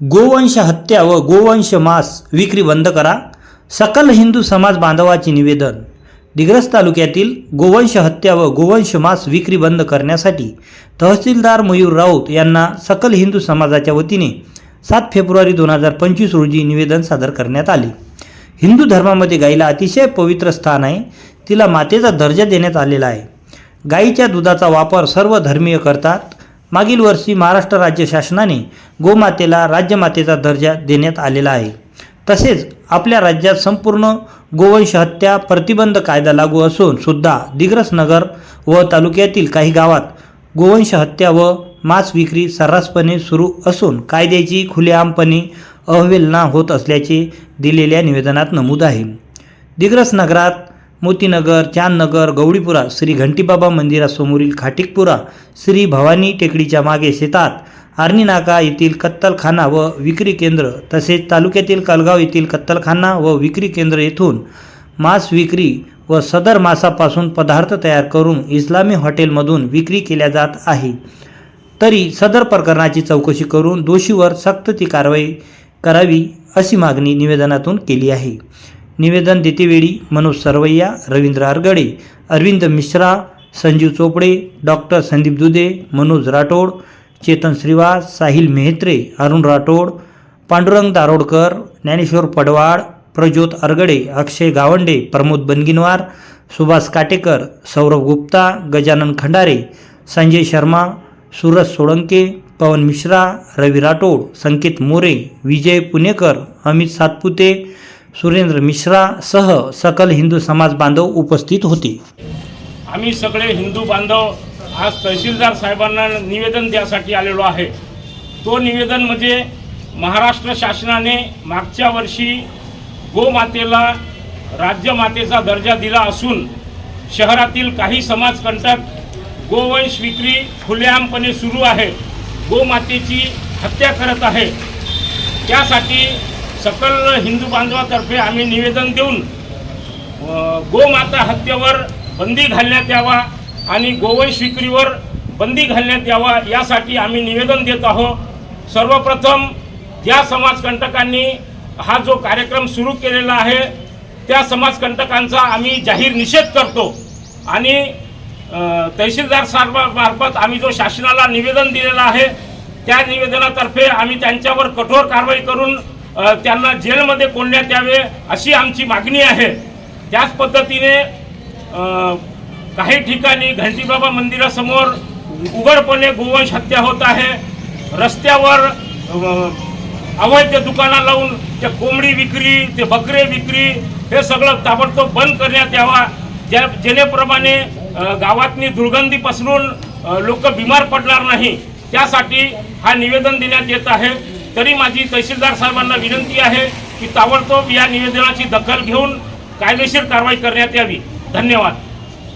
गोवंश हत्या व गोवंश मांस विक्री बंद करा. सकल हिंदू समाज बांधवाचे निवेदन. दिग्रस तालुक्यातील गोवंश हत्या व गोवंश मांस विक्री बंद करण्यासाठी तहसीलदार मयूर राऊत यांना सकल हिंदू समाजाच्या वतीने सात फेब्रुवारी दोन हजार पंचवीस रोजी निवेदन सादर करण्यात आले. हिंदू धर्मामध्ये गाईला अतिशय पवित्र स्थान आहे. तिला मातेचा दर्जा देण्यात आलेला आहे. गाईच्या दुधाचा वापर सर्व धर्मीय करतात. मागील वर्षी महाराष्ट्र राज्य शासनाने गोमातेला राज्यमातेचा दर्जा देण्यात आलेला आहे. तसेच आपल्या राज्यात संपूर्ण गोवंश हत्या प्रतिबंध कायदा लागू असून सुद्धा दिग्रसनगर व तालुक्यातील काही गावात गोवंश हत्या व मांस विक्री सर्रासपणे सुरू असून कायद्याची खुलेआमपणे अवहेलना होत असल्याचे दिलेल्या निवेदनात नमूद आहे. दिग्रस नगरात मोतीनगर चांदनगर गौडीपुरा श्री घंटीबाबा मंदिरासमोरील खाटिकपुरा श्री भवानी टेकडीच्या मागे शेतात आर्नी नाका येथील कत्तलखाना व विक्री केंद्र तसेच तालुक्यातील कलगाव येथील कत्तलखाना व विक्री केंद्र येथून मांस विक्री व सदर मासापासून पदार्थ तयार करून इस्लामी हॉटेलमधून विक्री केल्या जात आहे. तरी सदर प्रकरणाची चौकशी करून दोषीवर सक्त ती कारवाई करावी अशी मागणी निवेदनातून केली आहे. निवेदन देतेवेळी मनोज सरवैया रवींद्र आरगडे अरविंद मिश्रा संजीव चोपडे डॉक्टर संदीप दुधे मनोज राठोड चेतन श्रीवास साहिल मेहत्रे अरुण राठोड पांडुरंग दारोडकर ज्ञानेश्वर पडवाड प्रज्योत अरगडे अक्षय गावंडे प्रमोद बनगिनवार सुभाष काटेकर सौरभ गुप्ता गजानन खंडारे संजय शर्मा सूरज सोळंके पवन मिश्रा रवी राठोड संकेत मोरे विजय पुणेकर अमित सातपुते सुरेंद्र मिश्रा सह सकल हिंदू समाज बांधव उपस्थित होते. आम्ही सगळे हिंदू बांधव आज तहसीलदार साहेबांना निवेदन द्यासाठी आलेलो आहे. तो निवेदन म्हणजे महाराष्ट्र शासनाने मागच्या वर्षी गोमातेला राज्यमातेचा दर्जा दिला असून शहरातील काही समाजकंटक गोवंश विक्री खुलेआमपणे सुरू आहे. गोमातेची हत्या करत आहे. त्यासाठी सकल हिंदू बांधवातर्फे आम्ही निवेदन देऊन गोमाता हत्येवर बंदी घालण्यात यावा आणि गोवंश विक्रीवर बंदी घालण्यात यावा यासाठी आम्ही निवेदन देत आहोत. सर्वप्रथम ज्या समाजकंटकांनी हा जो कार्यक्रम सुरू केलेला आहे त्या समाजकंटकांचा आम्ही जाहीर निषेध करतो आणि तहसीलदार साहेबामार्फत आम्ही जो शासनाला निवेदन दिलेलं आहे त्या निवेदनातर्फे आम्ही त्यांच्यावर कठोर कारवाई करून त्यांना जेलमध्ये कोंडण्यात यावे अशी आमची मागणी आहे. त्याच पद्धतीने काही ठिकाणी घंटीबाबा मंदिरासमोर उघडपणे गोवंश हत्या होत आहे. रस्त्यावर अवैध दुकाना लावून ते कोंबडी विक्री ते बकरे विक्री हे सगळं ताबडतोब बंद करण्यात यावा. ज्या जेणेप्रमाणे गावातनी दुर्गंधी पसरून लोक बिमार पडणार नाही. त्यासाठी हा निवेदन देण्यात येत आहे. तरी माझी तहसीलदार साहेबांना विनंती आहे की ताबडतोब या निवेदनाची दखल घेऊन कायदेशीर कारवाई करण्यात यावी. धन्यवाद.